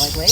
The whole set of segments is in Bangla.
like, wait.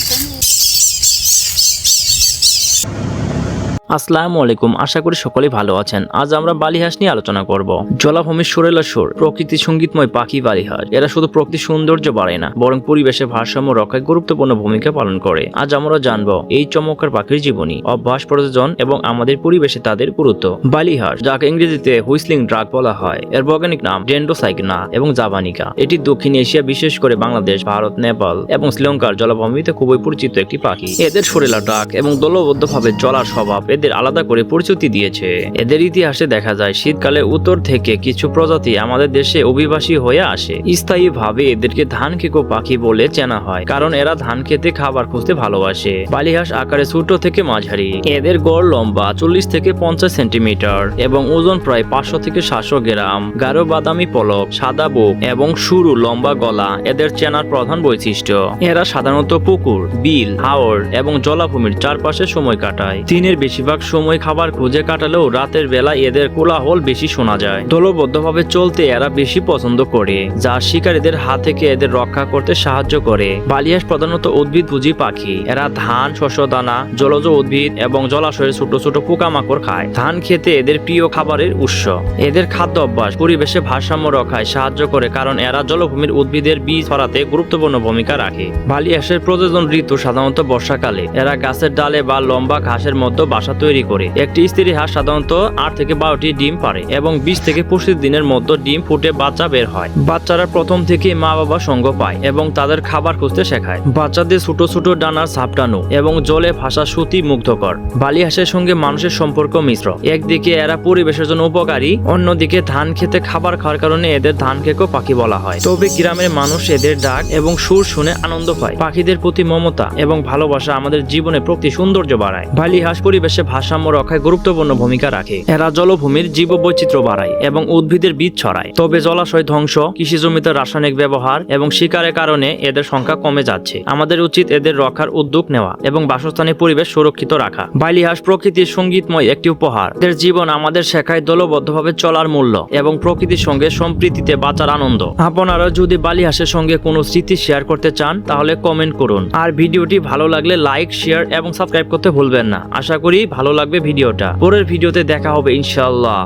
আসসালামু আলাইকুম, আশা করি সকলেই ভালো আছেন। আজ আমরা বালিহাঁস নিয়ে আলোচনা করব। জলাভূমির সুরেলা সুর, প্রকৃতি সঙ্গীতময় পাখি বালিহাঁস। এরা শুধু প্রকৃতির সৌন্দর্য বাড়ায় না, বরং পরিবেশের ভারসাম্য রক্ষায় গুরুত্বপূর্ণ ভূমিকা পালন করে। আজ আমরা জানব এই চমৎকার পাখির জীবনী, অভ্যাস প্রযোজন এবং আমাদের পরিবেশে তাদের গুরুত্ব। বালিহাঁস, যাকে ইংরেজিতে হুইসলিং ড্রাগ বলা হয়, এর বৈজ্ঞানিক নাম ডেন্ডোসাইকনা এবং জাভানিকা এটি দক্ষিণ এশিয়া, বিশেষ করে বাংলাদেশ, ভারত, নেপাল এবং শ্রীলঙ্কার জলাভূমিতে খুবই পরিচিত একটি পাখি। এদের সুরেলা ডাক এবং দলবদ্ধভাবে চলার স্বভাব এদের আলাদা করে পরিচিতি দিয়েছে। এদের ইতিহাসে দেখা যায়, শীতকালে উত্তর থেকে কিছু প্রজাতি আমাদের দেশে অভিবাসী হয়ে আসে। স্থায়ীভাবে এদেরকে ধান খেকো পাখি বলে চেনা হয়, কারণ এরা ধান খেতে খাবার খুঁজতে ভালোবাসে। বালিহাঁস আকারে ছোট থেকে মাঝারি, এদের গড় লম্বা চল্লিশ থেকে পঞ্চাশ সেন্টিমিটার এবং ওজন প্রায় পাঁচশো থেকে সাতশো গ্রাম। গাঢ় বাদামি পলক, সাদা বুক এবং সরু লম্বা গলা এদের চেনার প্রধান বৈশিষ্ট্য। এরা সাধারণত পুকুর, বিল হাওড় এবং জলাভূমির চারপাশে সময় কাটায়। দিনের বেশিরভাগ সময় খাবার খুঁজে কাটালেও রাতের বেলা এদের কোলাহল বেশি শোনা যায়। দলবদ্ধভাবে চলতে এরা বেশি পছন্দ করে, যা শিকারীদের হাত থেকে এদের রক্ষা করতে সাহায্য করে। বালিয়াস প্রধানত উদ্ভিদ ভুজি পাখি। এরা ধান, শস্য, দানা, জলজ উদ্ভিদ এবং জলাশয়ের ছোট ছোট পোকামাকড় খায়। ধান খেতে এদের প্রিয় খাবারের উৎস। এদের খাদ্য অভ্যাস পরিবেশে ভারসাম্য রক্ষায় সাহায্য করে কারণ এরা জলভূমির উদ্ভিদের বীজ ছড়াতে গুরুত্বপূর্ণ ভূমিকা রাখে। বালিয়াসের প্রজনন ঋতু সাধারণত বর্ষাকালে। এরা গাছের ডালে বা লম্বা ঘাসের মধ্যে বাসা তৈরি করে। একটি স্ত্রী হাঁস সাধারণত আট থেকে বারোটি ডিম পারে এবং বিশ থেকে পঁচিশ দিনের মধ্যে ডিম ফুটে বাচ্চা বের হয়। বাচ্চারা প্রথম থেকে মা বাবা সঙ্গ পায় এবং তাদের খাবার খুঁজতে শেখায়। বাচ্চাদের ছোট ছোট ডানার সাপটানো এবং জলে ভাসা সুতি মুগ্ধকর বালি হাঁসের সঙ্গে মানুষের সম্পর্ক মিশ্র। একদিকে এরা পরিবেশের জন্য উপকারী, অন্যদিকে ধান খেতে খাবার খাওয়ার কারণে এদের ধান খেকো পাখি বলা হয়। তবে গ্রামের মানুষ এদের ডাক এবং সুর শুনে আনন্দ পায়। পাখিদের প্রতি মমতা এবং ভালোবাসা আমাদের জীবনে প্রতি সৌন্দর্য বাড়ায়। বালি হাঁস পরিবেশে ভারসাম্য রক্ষায় গুরুত্বপূর্ণ ভূমিকা রাখে। এরা জলভূমির জীব বৈচিত্র্য বাড়ায় এবং উদ্ভিদের বীজ ছড়ায়। তবে জলাশয় ধ্বংস, কৃষি জমিতে রাসায়নিক ব্যবহার এবং শিকারের কারণে এদের সংখ্যা কমে যাচ্ছে। আমাদের উচিত এদের রক্ষার উদ্যোগ নেওয়া এবং বাসস্থানের পরিবেশ সুরক্ষিত রাখা। বাইলিহাস প্রকৃতির সঙ্গীতময় একটি উপহার। এদের জীবন আমাদের শেখায় দলবদ্ধভাবে চলার মূল্য এবং প্রকৃতির সঙ্গে সম্প্রীতিতে বাঁচার আনন্দ। আপনারা যদি বালিহাসের সঙ্গে কোনো স্মৃতি শেয়ার করতে চান, তাহলে কমেন্ট করুন। আর ভিডিওটি ভালো লাগলে লাইক শেয়ার এবং সাবস্ক্রাইব করতে ভুলবেন না। আশা করি ভালো লাগবে ভিডিওটা। পরের ভিডিওতে দেখা হবে ইনশাআল্লাহ।